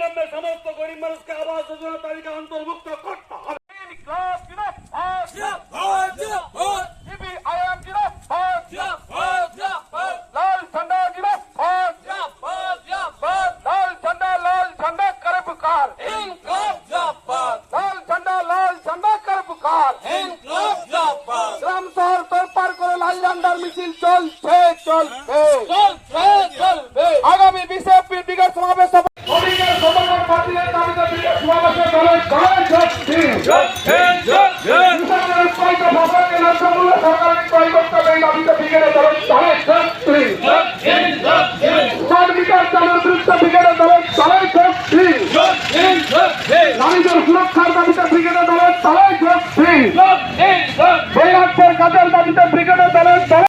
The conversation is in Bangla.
মনে সমস্ত গড়ি মরস্ক আবাস যোনা الطريقه অন্তর্বুক্ত করতে হবে ইনক্লপ জাপপার লাল ছন্ডা জিও জাপপার জাপপার লাল ছন্ডা লাল ছন্ডা কৰিবো কার ইনক্লপ জাপপার লাল ছন্ডা লাল ছন্ডা কৰিবো কার ইনক্লপ জাপপার শ্রম শহর তলপার কো লাল ডাৰ মিচিল চলছে চল নারীদের সুরক্ষার দাবিতে ব্রিগেডের দলের তারাই যোগ ফ্রি বৈরাগ্যের কাজের দাবিতে ব্রিগেডের দলের